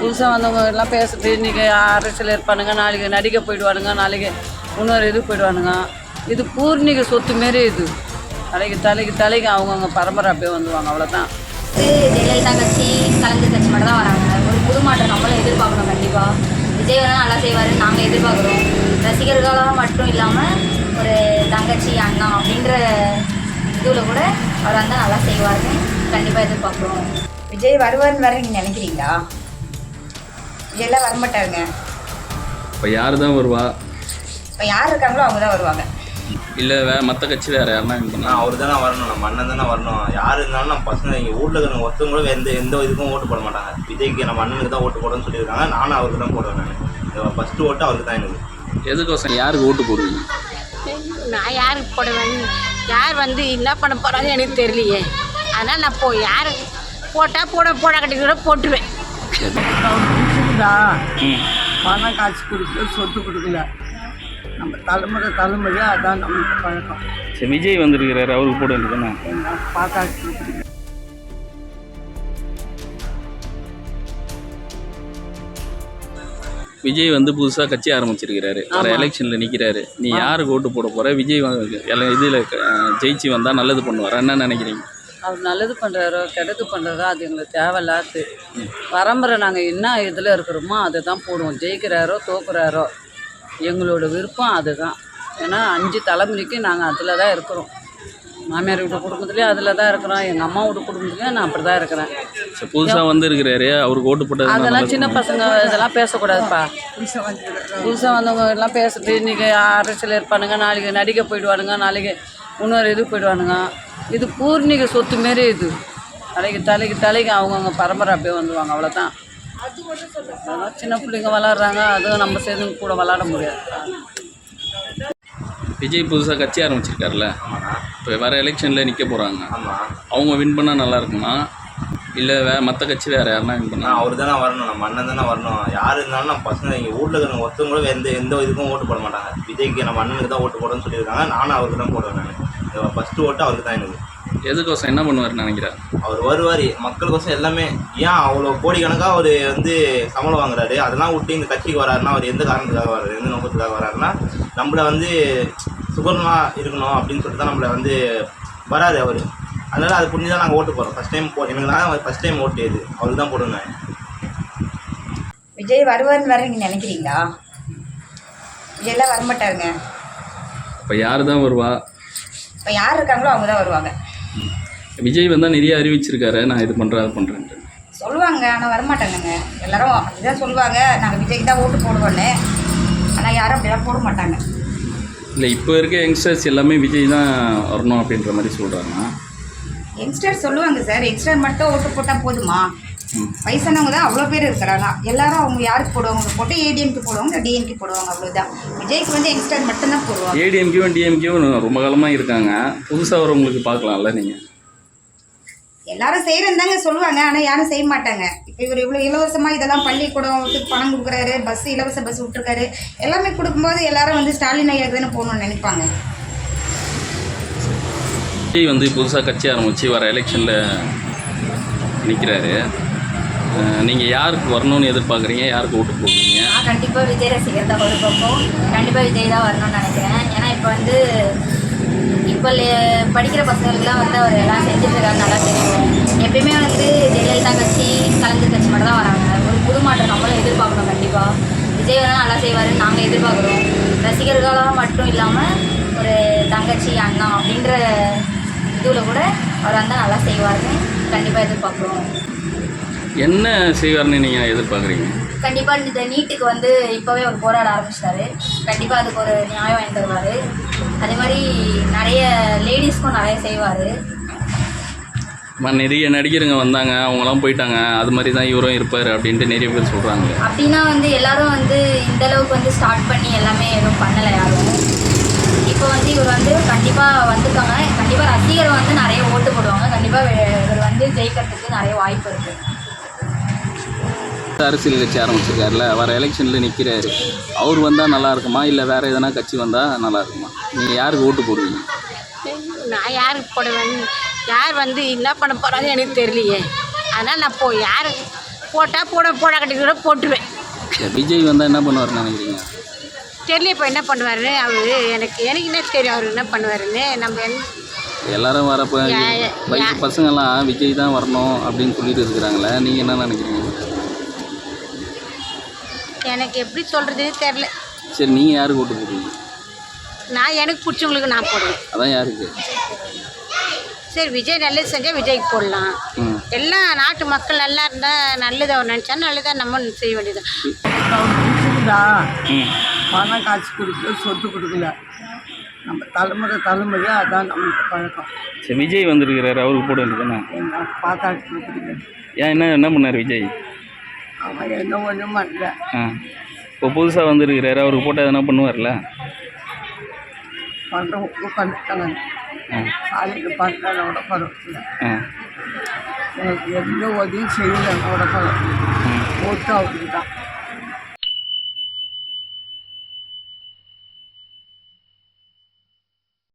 புதுசாக வந்தவங்க எல்லாம் பேசிட்டு இன்றைக்கி அரசியல் இருப்பானுங்க நாளைக்கு நடிக்க போயிடுவானுங்க நாளைக்கு இன்னொரு இது போயிடுவானுங்க. இது பூர்ணிக சொத்து மாரி இது. தலைக்கு தலைக்கு தலைக்கு அவங்கவுங்க பரம்பரை அப்படியே வந்துவாங்க அவ்வளோதான் வந்து ஜெயலலிதா கட்சி கலைஞர் கட்சி மட்டும் தான் வராங்க. ஒரு புது மாற்றம் நம்மளும் எதிர்பார்க்கணும் கண்டிப்பாக விஜய் வந்து நல்லா செய்வார் நாங்கள் எதிர்பார்க்குறோம். ரசிகர்களாக மட்டும் இல்லாமல் ஒரு தங்கச்சி அண்ணா அப்படின்ற இதுவில் கூட அவர் வந்து நல்லா செய்வார்னு கண்டிப்பாக எதிர்பார்க்குறோம். விஜய் வருவார்னு வேற நீங்கள் நினைக்கிறீங்களா? விஜய்லாம் வரமாட்டாருங்க. இப்போ யார் தான் வருவா? இப்போ யார் இருக்காங்களோ அவங்க தான் வருவாங்க. இல்லை வே மற்ற கட்சி வேறு யாருன்னா பண்ணா? அவர் தானே வரணும் நம்ம அண்ணன் தானே வரணும். யார் இருந்தாலும் நம்ம பசங்க இங்கே வீட்டில் இருக்கிறவங்க ஒருத்தவங்க கூட எந்த எந்த இதுக்கும் ஓட்டு போட மாட்டாங்க. விஜய்க்கு நம்ம அண்ணனுக்கு தான் ஓட்டு போடணும்னு சொல்லியிருக்காங்க. நானும் அவருக்கு தான் போடுவேன் நான். ஃபஸ்ட்டு ஓட்டு அவருக்கு தான் எனக்கு. எதுக்கோசம் யாருக்கு ஓட்டு போடுவீங்க? நான் யாருக்கு போடுவேன்? யார் வந்து என்ன பண்ண போகிறாங்க எனக்கு தெரியலையே. அதனால் நான் போ யார் போட்டால் போட போட கட்டி கூட போட்டுருவேன். பணம் காசு கொடுக்கல சொத்து கொடுக்கல. நம்ம தலைமுறை தலைமுறையாக அதான் நமக்கு பழக்கம். சரி விஜய் வந்திருக்கிறாரு அவருக்கு போட வேண்டியதுதானே? பார்த்தா விஜய் வந்து புதுசாக கட்சி ஆரம்பிச்சிருக்கிறாரு. வர. எலெக்ஷனில் நிற்கிறாரு நீ யாருக்கு ஓட்டு போட போற? விஜய் இதில் ஜெயிச்சு வந்தால் நல்லது பண்ணுவார்? என்ன நினைக்கிறீங்க? அவர் நல்லது பண்ணுறாரோ கெடுது பண்ணுறாரோ அது எங்களுக்கு தேவையில்லாது பரம்பரை நாங்கள் என்ன இதில் இருக்கிறோமோ அதை தான் போடுவோம். ஜெயிக்கிறாரோ தோக்குறாரோ. எங்களோட விருப்பம் அதுதான். ஏன்னா அஞ்சு தலைமுறைக்கு நாங்கள் அதில் தான் இருக்கிறோம். மாமியார் வீட்டு குடும்பத்துலேயும் அதில் தான் இருக்கிறோம். எங்கள் அம்மா வீட்டு குடும்பத்துலேயும் நான் அப்படி தான் இருக்கிறேன் புதுசாக வந்திருக்கிறாரு. அவருக்கு ஓட்டு போட்டது அதெல்லாம் சின்ன பசங்க இதெல்லாம் பேசக்கூடாதுப்பா. புதுசாக வந்தவங்க எல்லாம் பேசிட்டு இன்றைக்கி அரசியல் இருப்பானுங்க நாளைக்கு நடிக்க போயிடுவானுங்க நாளைக்கு இன்னொரு இது போயிடுவானுங்க. இது பூர்ணிக சொத்து மாரி இது. தலைக்கு தலைக்கு தலைக்கு அவங்கவுங்க பரம்பரை அப்படியே வந்துவாங்க அவ்வளோதான் அதெல்லாம் சின்ன பிள்ளைங்க விளாட்றாங்க அதுவும் நம்ம சேர்ந்து கூட விளாட முடியாது. விஜய் புதுசாக கட்சி ஆரம்பிச்சிருக்காருல்ல? இப்போ வர எலெக்ஷனில் நிற்க போகிறாங்க ஆமாம் அவங்க வின் பண்ணால் நல்லா இருக்குமா? இல்லை வே மற்ற கட்சி வேறு யாருன்னா வின் பண்ணா? அவர் தானே வரணும். நம்ம அண்ணன் தானே வரணும். யார் இருந்தாலும் நம்ம பசங்க இங்கே வீட்டில் இருக்கிறவங்க ஒருத்தவங்க கூட எந்த எந்த இதுக்கும் ஓட்டு போட மாட்டாங்க. விஜய்க்கு நம்ம அண்ணனுக்கு தான் ஓட்டு போடணும்னு சொல்லியிருக்காங்க. நானும் அவருக்கு தான் போடுவேன் நான். ஃபஸ்ட்டு ஓட்டு அவருக்கு தான் எனக்கு. எதுக்கோசம் என்ன பண்ணுவார்னு நினைக்கிறேன் அவர் வருவார் மக்களுக்கோசம் எல்லாமே. ஏன் அவ்வளோ கோடிக்கணக்காக அவர் வந்து சம்பளம் வாங்குறாரு? அதெல்லாம் விட்டு இந்த கட்சிக்கு வராருன்னா அவர் எந்த காரணத்துக்காக வராரு? எந்த நோக்கத்துக்காக வராருன்னா நம்மளை வந்து சுகமாக இருக்கணும் அப்படின்னு சொல்லிட்டு தான் நம்மளை வந்து வராரு அவர். அதனால் அது புரிஞ்சு தான் நாங்கள் ஓட்டு போடுறோம். ஃபஸ்ட் டைம் போ எனக்கு தான் ஃபஸ்ட் டைம் ஓட்டு இது. அவருக்கு தான் போடுவேன். விஜய் வருவார்னு வேற நீங்கள் நினைக்கிறீங்களா? விஜய்லாம் வரமாட்டாருங்க. இப்போ யார் தான் வருவா? இப்போ யார் இருக்காங்களோ அவங்க தான் வருவாங்க. விஜய் வந்தால் நிறைய அறிவிச்சிருக்காரு. நான் இது பண்ணுறேன் அது பண்ணுறேன்ட்டு சொல்லுவாங்க ஆனால் வரமாட்டாங்கங்க. எல்லாரும் அப்படிதான் சொல்லுவாங்க. நாங்கள் விஜய்க்கு தான் ஓட்டு போடுவோன்னு ஆனால் யாரும் அப்படிலாம் போட மாட்டாங்க. இல்லை இப்போ இருக்க யங்ஸ்டர்ஸ் எல்லாமே விஜய் தான் வரணும் அப்படின்ற மாதிரி சொல்கிறாங்க யங்ஸ்டர் சொல்லுவாங்க சார் யங்ஸ்டர் மட்டும் ஓட்டு போட்டால் போதுமா. வயசானவங்க தான் அவ்வளோ பேர் இருக்கிறாங்க. எல்லாரும் அவங்க யாருக்கு போடுவாங்க? போட்டு ஏடிஎம்க்கு போடுவாங்க டிஎம்கே போடுவாங்க அவ்வளோதான் விஜய்க்கு வந்து யங்ஸ்டர் மட்டும்தான் போடுவாங்க. ஏடிஎம்கேவும் டிஎம்கேவும் ரொம்ப காலமாக இருக்காங்க. புதுசாக வரவங்களுக்கு பார்க்கலாம்ல நீங்கள் எல்லாரும் செய்கிறேன்னு தாங்க சொல்லுவாங்க ஆனால் யாரும் செய்ய மாட்டாங்க. இப்போ இவர் இவ்வளோ இலவசமாக இதெல்லாம் பள்ளிக்கூடத்துக்கு பணம் கொடுக்குறாரு பஸ் இலவச பஸ் விட்டுருக்காரு. எல்லாமே கொடுக்கும்போது எல்லாரும் வந்து ஸ்டாலின் ஐயா தானே போகணும்னு நினைப்பாங்க. விஜய் வந்து புதுசாக கட்சி ஆரம்பித்து வர எலெக்ஷனில் நிற்கிறாரு நீங்கள் யாருக்கு வரணும்னு எதிர்பார்க்குறீங்க? யாருக்கு ஓட்டு போடுவீங்க? நான் கண்டிப்பாக விஜய் ரசிகர் தான் ஒரு பக்கம். கண்டிப்பாக விஜய் தான் வரணும்னு நினைக்கிறேன். ஏன்னா இப்போ வந்து இப்போ லே- படிக்கிற பசங்களுக்குலாம் வந்து அவர் எல்லாம் செஞ்சுட்டு நல்லா தெரியும். எப்பயுமே வந்து ஜெயலலிதா கட்சி கலைஞர் கட்சி மட்டும் தான் வராங்க. ஒரு புது மாற்றம் நம்மளும் எதிர்பார்க்கணும் கண்டிப்பாக விஜய் வந்து நல்லா செய்வாருன்னு நாங்கள் எதிர்பார்க்குறோம். ரசிகர்களாக மட்டும் இல்லாமல் ஒரு தங்கச்சி அண்ணா அப்படின்ற இதுவில் கூட அவர் வந்தால் நல்லா செய்வார்னு கண்டிப்பாக எதிர்பார்க்குறோம். என்ன செய்வார்னு நீங்கள் எதிர்பார்க்குறீங்க? கண்டிப்பாக இந்த நீட்டுக்கு வந்து இப்போவே அவர் போராட ஆரம்பிச்சிட்டாரு. கண்டிப்பாக அதுக்கு ஒரு நியாயம் வாங்கி தருவார். அதே மாதிரி நிறைய லேடிஸ்க்கும் நிறைய செய்வார். நிறைய நடிகருங்க வந்தாங்க. அவங்களாம் போயிட்டாங்க. அது மாதிரி தான் இவரும் இருப்பார் அப்படின்ட்டு நிறைய பேர் சொல்கிறாங்க அப்படின்னா வந்து எல்லாரும் வந்து இந்த அளவுக்கு வந்து ஸ்டார்ட் பண்ணி எல்லாமே எதுவும் பண்ணலை யாரும். இப்போ வந்து இவர் வந்து கண்டிப்பாக வந்துருக்காங்க. கண்டிப்பாக ரசிகர் வந்து நிறைய ஓட்டு போடுவாங்க. கண்டிப்பாக இவர் வந்து ஜெயிக்கிறதுக்கு நிறைய வாய்ப்பு இருக்குது அரசியல் கட்சி ஆரம்பிச்சிருக்காருல வர எலெக்ஷனில் நிற்கிறாரு அவர் வந்தால் நல்லா இருக்குமா இல்லை வேறு எதனா கட்சி வந்தால் நல்லா இருக்குமா நீங்கள் யாருக்கு ஓட்டு போடுவீங்க? நான் யாருக்கு போடுவேன்? யார் வந்து என்ன பண்ண போகிறாங்க எனக்கு தெரியலையே. அதனால் நான் போ யார் போட்டால் போட போட கட்டிக்கூட போட்டுருவேன். சரி, விஜய் வந்தால் என்ன பண்ணுவார்னு நினைக்கிறீங்க? தெரியல இப்போ என்ன பண்ணுவார் அவர் எனக்கு எனக்கு என்ன தெரியும் அவர் என்ன பண்ணுவாருன்னு. நம்ம எல்லாரும் வரப்போ பசங்கள்லாம் விஜய் தான் வரணும் அப்படின்னு சொல்லிட்டு இருக்கிறாங்களே நீங்கள் என்ன நினைக்கிறீங்க? எனக்கு எப்படி சொல்கிறதுன்னு தெரில சரி நீங்கள் யாருக்கு ஓட்டு போடுவீங்க நான் எனக்கு பிடிச்சவங்களுக்கு நான் போடுவேன். அதான் யாருக்கு? சரி விஜய் நல்லது செஞ்சால் விஜய்க்கு போடலாம். எல்லாம் நாட்டு மக்கள் நல்லா இருந்தால் நல்லது அவர் நினச்சா நல்லதாக நம்ம செய்ய வேண்டியது பணம் காசு கொடுக்கல சொத்து கொடுக்கல. நம்ம தலைமுறை தலைமுறையாக அதான் நம்மளுக்கு பழக்கம். சரி விஜய் வந்திருக்கிறாரு அவருக்கு போட வேண்டியதானே கொடுக்குறீங்க ஏன் என்ன என்ன பண்ணார் விஜய்? அவன் என்ன ஒன்றும் பண்ணல. ஆ. இப்போ புதுசாக வந்திருக்கிறாரு அவருக்கு போட்டால் எதனா பண்ணுவார்ல? பண்ணுறோம் உட்காந்துட்டாங்க ஆ. சாலைக்கு பண்ணுறோட பரவாயில்ல. ஆ. எனக்கு எந்த உதவியும் செய்யல என்னோட பரவாயில்ல. ஓட்டு அவருக்கு தான்